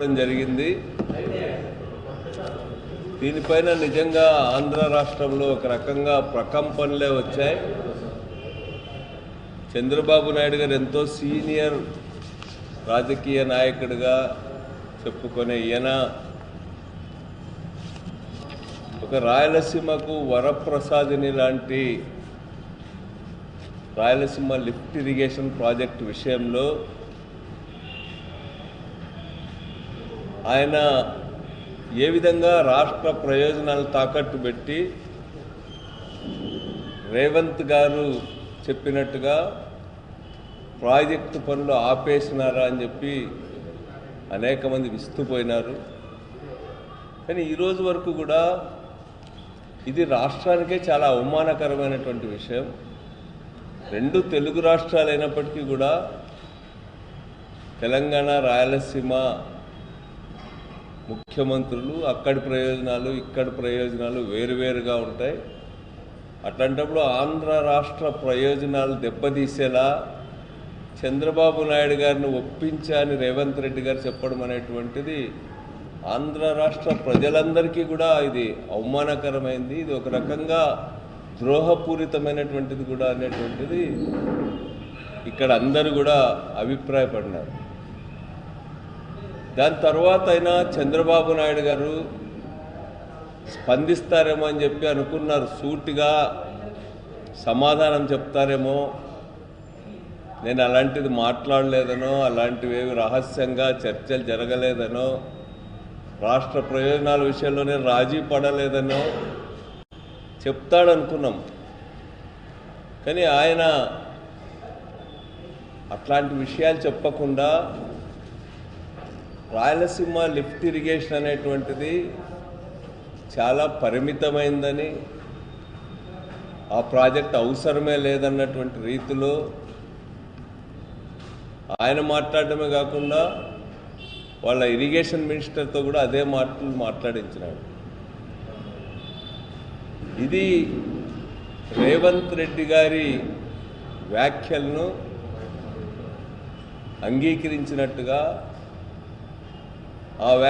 చెప్పడం జరిగింది. దీనిపైన నిజంగా ఆంధ్ర రాష్ట్రంలో ఒక రకంగా ప్రకంపనలే వచ్చాయి. చంద్రబాబు నాయుడు గారు ఎంతో సీనియర్ రాజకీయ నాయకుడిగా చెప్పుకునే ఈయన ఒక రాయలసీమకు వరప్రసాదిని లాంటి రాయలసీమ లిఫ్ట్ ఇరిగేషన్ ప్రాజెక్టు విషయంలో ఆయన ఏ విధంగా రాష్ట్ర ప్రయోజనాలు తాకట్టు పెట్టి రేవంత్ గారు చెప్పినట్టుగా ప్రాజెక్టు పనులు ఆపేసినారా అని చెప్పి అనేక మంది విస్తుపోయినారు. కానీ ఈరోజు వరకు కూడా ఇది రాష్ట్రానికే చాలా అవమానకరమైనటువంటి విషయం. రెండు తెలుగు రాష్ట్రాలు అయినప్పటికీ కూడా తెలంగాణ రాయలసీమ ముఖ్యమంత్రులు అక్కడి ప్రయోజనాలు ఇక్కడి ప్రయోజనాలు వేరువేరుగా ఉంటాయి. అట్లాంటప్పుడు ఆంధ్ర రాష్ట్ర ప్రయోజనాలు దెబ్బతీసేలా చంద్రబాబు నాయుడు గారిని ఒప్పించని రేవంత్ రెడ్డి గారు చెప్పడం అనేటువంటిది ఆంధ్ర రాష్ట్ర ప్రజలందరికీ కూడా ఇది అవమానకరమైంది. ఇది ఒక రకంగా ద్రోహపూరితమైనటువంటిది కూడా అనేటువంటిది ఇక్కడ అందరూ కూడా అభిప్రాయపడినారు. దాని తర్వాత అయినా చంద్రబాబు నాయుడు గారు స్పందిస్తారేమో అని చెప్పి అనుకున్నారు. సూటిగా సమాధానం చెప్తారేమో. నేను అలాంటిది మాట్లాడలేదనో అలాంటివి రహస్యంగా చర్చలు జరగలేదనో రాష్ట్ర ప్రయోజనాల విషయంలో నేను రాజీ పడలేదనో చెప్తాడనుకున్నాం. కానీ ఆయన అట్లాంటి విషయాలు చెప్పకుండా రాయలసీమ లిఫ్ట్ ఇరిగేషన్ అనేటువంటిది చాలా పరిమితమైందని ఆ ప్రాజెక్ట్ అవసరమే లేదన్నటువంటి రీతిలో ఆయన మాట్లాడటమే కాకుండా వాళ్ళ ఇరిగేషన్ మినిస్టర్తో కూడా అదే మాటలు మాట్లాడించినాడు. ఇది రేవంత్ రెడ్డి గారి వ్యాఖ్యలను అంగీకరించినట్టుగా ఆ వ్యాఖ్య